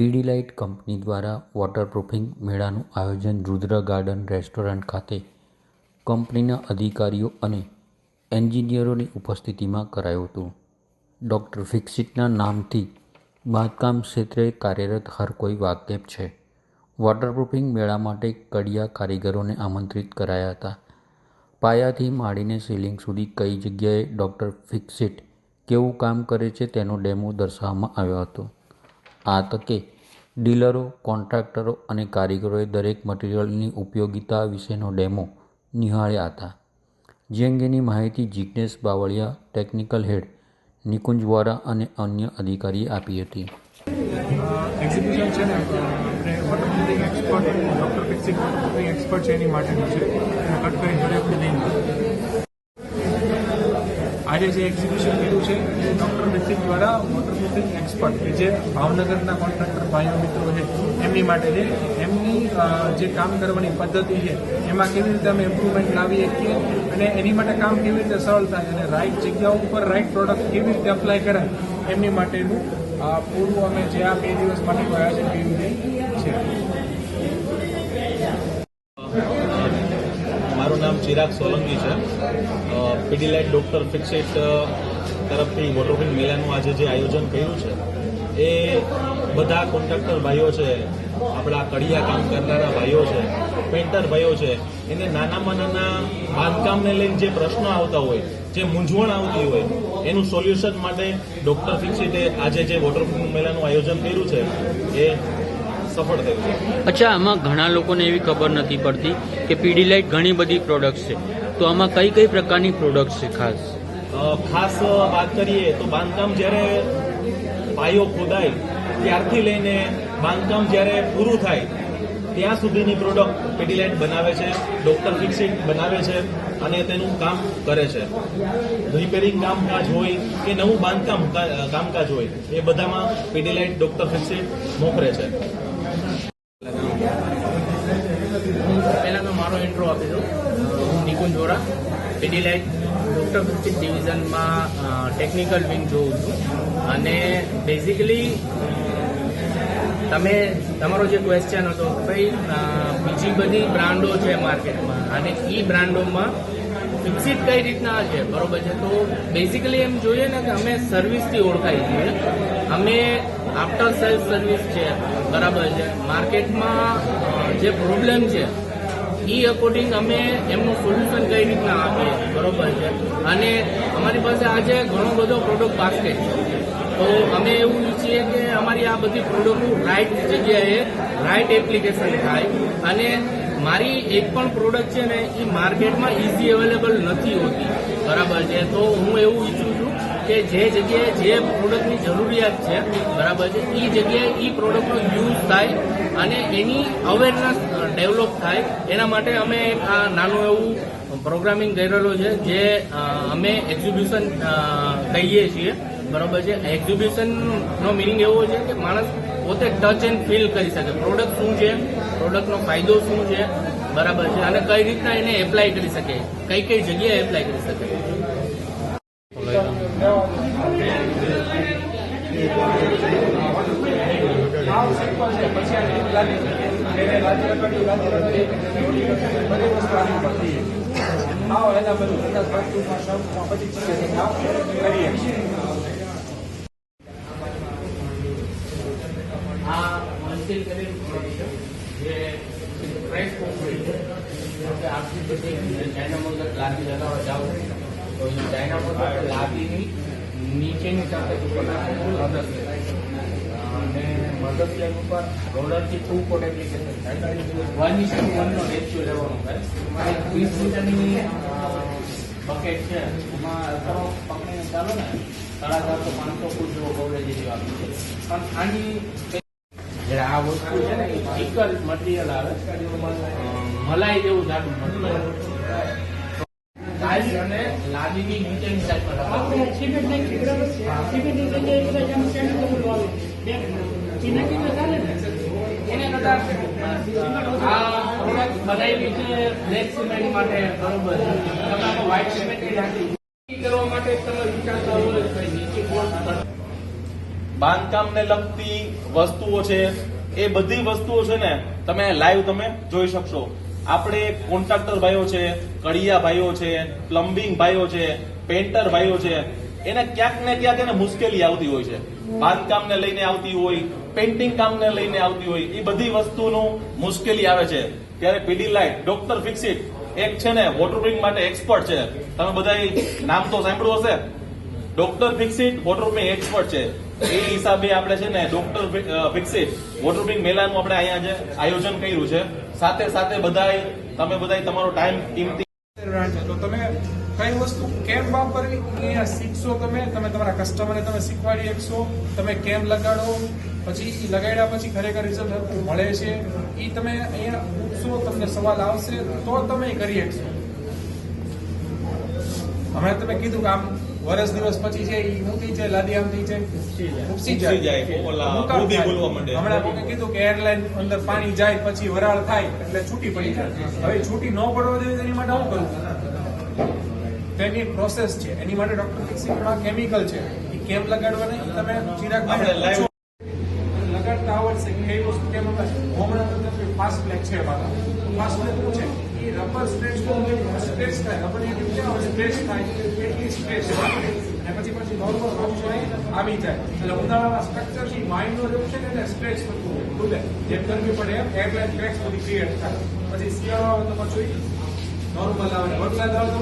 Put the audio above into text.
Pidilite company દ્વારા waterproofing મેળાનું આયોજન રુદ્ર ગાર્ડન રેસ્ટોરન્ટ ખાતે કંપનીના અધિકારીઓ અને એન્જિનિયરોની ઉપસ્થિતિમાં કરાયું હતું. ડૉક્ટર ફિક્સિટના નામથી બાંધકામ ક્ષેત્રે કાર્યરત હર કોઈ વાકેફ છે. વોટરપ્રૂફિંગ મેળા માટે કડિયા કારીગરોને આમંત્રિત કરાયા હતા. પાયાથી માંડીને સીલિંગ સુધી કઈ જગ્યાએ ડૉક્ટર ફિક્સિટ કેવું કામ કરે છે તેનો ડેમો દર્શાવવામાં આવ્યો હતો. આ તકે ડીલરો, કોન્ટ્રાક્ટરો અને કારીગરોએ દરેક મટીરિયલની ઉપયોગિતા વિશેનો ડેમો નિહાળ્યા હતા. જે અંગેની માહિતી જિજ્ઞેશ બાવળિયા, ટેકનિકલ હેડ, નિકુંજ વોરા અને અન્ય અધિકારીએ આપી હતી. એક્સપર્ટ છે એની માટેનું છે? આજે જે એક્ઝિબિશન કર્યું છે એ ડૉક્ટર ફિક્સિંગ દ્વારા વોટરપ્રૂફિંગ એક્સપર્ટ કે જે ભાવનગરના કોન્ટ્રાક્ટર ભાઈઓ મિત્રો છે, એમની માટે છે. એમની જે કામ કરવાની પદ્ધતિ છે, એમાં કેવી રીતે અમે ઇમ્પ્રુવમેન્ટ લાવી શકીએ અને એની માટે કામ કેવી રીતે સરળ થાય અને રાઈટ જગ્યા ઉપર રાઇટ પ્રોડક્ટ કેવી રીતે અપ્લાય કરાય એમની માટેનું પૂરું અમે જે આ બે દિવસ માટેનું આયોજન કર્યું છે. ચિરાગ સોલંકી છે. પીડીલાઇટ ડોક્ટર ફિક્સેટ તરફથી વોટરપ્રૂફિંગ મેળાનું આજે જે આયોજન કર્યું છે, એ બધા કોન્ટ્રાક્ટર ભાઈઓ છે, આપણા કડિયા કામ કરનારા ભાઈઓ છે, પેન્ટર ભાઈઓ છે, એને નાનામાં નાના બાંધકામને લઈને જે પ્રશ્નો આવતા હોય, જે મૂંઝવણ આવતી હોય, એનું સોલ્યુશન માટે ડોક્ટર ફિક્સિટે આજે જે વોટરપ્રૂફ મેળાનું આયોજન કર્યું છે, એ સફળ થયું છે. અચ્છા આમાં ઘણા લોકોને એવી ખબર નથી પડતી કે પીડીલાઇટ ઘણી બધી પ્રોડક્ટ્સ છે. તો આમાં કઈ કઈ પ્રકારની પ્રોડક્ટ્સ છે ખાસ? ખાસ વાત કરીએ તો બાંધકામ જ્યારે પાયો ખોદાય ત્યારથી લઈને બાંધકામ જ્યારે પૂરું થાય ત્યાં સુધીની પ્રોડક્ટ પેટીલાઇટ બનાવે છે ડોક્ટર ફિક્સિટ બનાવે છે અને તેનું કામ કરે છે. રિપેરિંગ કામકાજ હોય કે નવું બાંધકામ કામકાજ હોય એ બધામાં પેટીલાઇટ ડોક્ટર ફિક્સિટ મોકરે છે. ઇન્ટ્રો આપી દઉં હું નિકુંજ વોરા. પીડીલાઇટ ડોક્ટર ભક્તિ ડિવિઝનમાં ટેકનિકલ વિંગ જોઉં છું. અને બેઝિકલી તમે, તમારો જે ક્વેશ્ચન હતો ભાઈ બીજી બધી બ્રાન્ડો છે માર્કેટમાં અને એ બ્રાન્ડોમાં વિકસિત કઈ રીતના છે? બરોબર છે? તો બેઝિકલી એમ જોઈએ ને કે અમે સર્વિસથી ઓળખાઈ છીએ. અમે આફ્ટર સેલ્સ સર્વિસ છે. બરાબર છે. માર્કેટમાં જે પ્રોબ્લેમ છે એ અકોર્ડિંગ અમે એમનું સોલ્યુશન કઈ રીતના આપીએ છીએ બરોબર છે? અને અમારી પાસે આજે ઘણો બધો પ્રોડક્ટ બાસ્કેટ છે. તો અમે એવું ઈચ્છીએ કે અમારી આ બધી પ્રોડક્ટ રાઈટ જગ્યાએ રાઈટ એપ્લિકેશન થાય. અને મારી એક પણ પ્રોડક્ટ છે ને એ માર્કેટમાં ઇઝી અવેલેબલ નથી હોતી. બરાબર છે? તો હું એવું ઈચ્છું છું કે જે જગ્યાએ જે પ્રોડક્ટની જરૂરિયાત છે, બરાબર છે એ જગ્યાએ એ પ્રોડક્ટનો યુઝ થાય અને એની અવેરનેસ ડેવલપ થાય. એના માટે અમે એક આ નાનું એવું પ્રોગ્રામિંગ કરેલો છે જે અમે એક્ઝિબિશન કહીએ છીએ. બરોબર છે? એક્ઝિબિશનનો મિનિંગ એવો છે કે માણસ પોતે ટચ એન્ડ ફીલ કરી શકે. પ્રોડક્ટ શું છે? પ્રોડક્ટનો ફાયદો શું છે? બરાબર છે? અને કઈ રીતના એને એપ્લાય કરી શકે? કઈ કઈ જગ્યાએ એપ્લાય કરી શકે? ભાવ સિમ્પલ છે જે પ્રાઇસ કોમ્પ્લીટ છે લગાવવા જાઓ તો એ ચાઇના નીચેની સાથે ઉપરના લે અને મદદ પ્લેન ઉપર રોલરથી ટુ કોટ એપ્લિકેશન થાય વન ઇસ ટુ વનનો રેશિયો લેવાનો થાય અને વીસ લીટરની બકેટ છે. એમાં કરો પકડીને ચાલો ને સાડા ચારસો પાંચસો ફૂટ જેવો કવરેજ જેવા આપી છે. પણ આની જ્યારે આ વસ્તુ છે ને એક જ મટીરિયલ આવે મલાઈ જેવું જાડું મટીરિયલ ટાઈલ અને લાદીની નીચેની સાઈડ પર લગાવવાનું. એને કદાચ આ પ્રોડક્ટ બનાવેલી છે બ્લેક સિમેન્ટ માટે બરોબર તમે આમાં વ્હાઇટ સિમેન્ટ નાખી કરવા માટે તમે વિચારતા હોય નીચે બાંધકામને લગતી વસ્તુઓ છે એ બધી વસ્તુઓ છે ને તમે લાઈવ તમે જોઈ શકશો. આપણે કોન્ટ્રાક્ટર ભાઈઓ છે, કડિયા ભાઈઓ છે, પ્લમ્બિંગ ભાઈઓ છે પેન્ટર ભાઈઓ છે, એને ક્યાંક ને ક્યાંક એને મુશ્કેલી આવતી હોય છે. બાંધકામને લઈને આવતી હોય પેન્ટિંગ કામને લઈને આવતી હોય એ બધી વસ્તુનું મુશ્કેલી આવે છે. ત્યારે પીડી લાઇટ ડોક્ટર ફિક્સિટ એક છે ને વોટરપ્રૂફિંગ માટે એક્સપર્ટ છે. તમે બધા નામ તો સાંભળ્યું હશે? ડોક્ટર ફિક્સિટ વોટરપ્રૂફિંગ એક્સપર્ટ છે. એ હિસાબે આપણે છે ને ડોક્ટર ફિક્સિટ વોટરપ્રૂફિંગ મેલાનું આપણે અહીંયા આયોજન કર્યું છે. સાથે સાથે બધાય, તમે બધાય તમારો ટાઈમ કિંમતી તો તમે કઈ વસ્તુ કેમ વાપરવી? એ શીખશો તમે. તમે તમારા કસ્ટમરને તમે શીખવાડી શકશો તમે કેમ લગાડો? પછી એ લગાડ્યા પછી ખરેખર રિઝલ્ટ મળે છે. એ તમે અહીંયા પૂછશો, તમને સવાલ આવશે, તો તમે કરી શકશો. હમણાં તમે કીધું કે આમ વર્ષ દિવસ પછી છે એ ઊંધી છે લાદી આમથી છે ઉપસી જાય. હમણાં કોકે કીધું કે એરલાઇન અંદર પાણી જાય પછી વરાળ થાય એટલે છૂટી પડી જાય હવે છૂટી ન પડવા દેવી તેની માટે શું કરવું તેની પ્રોસેસ છે. એની માટે ડોક્ટર ફિક્સિંગમાં કેમિકલ છે. એ કેમ લગાડવા નહીં? તમે ચિરાગ લગાડતા આવડશે. કઈ વસ્તુ કેમ હમણાં ફાસ્ટ ફ્લેગ છે મારા ફાસ્ટ ફ્લેગ શું છે? એ રબર સ્ટ્રેચ સ્ટ્રેચ થાય. રબરની ક્યાં સ્ટ્રેચ થાય. એટલી સ્ટ્રેચ અને પછી પછી નોર્મલ રોગ આવી જાય. એટલે ઉનાળાના સ્ટ્રક્ચર છે માઇન્ડ નો જેવું છે ને એને સ્ટ્રેચ થતું હોય. ખુલે. જેમ ગરમી પડે એમ એરલાઇન ક્રેક્સ બધી ક્રિએટ થાય. પછી શિયાળો આવે તો પછી નોર્મલ આવે. વરસાદ આવે તો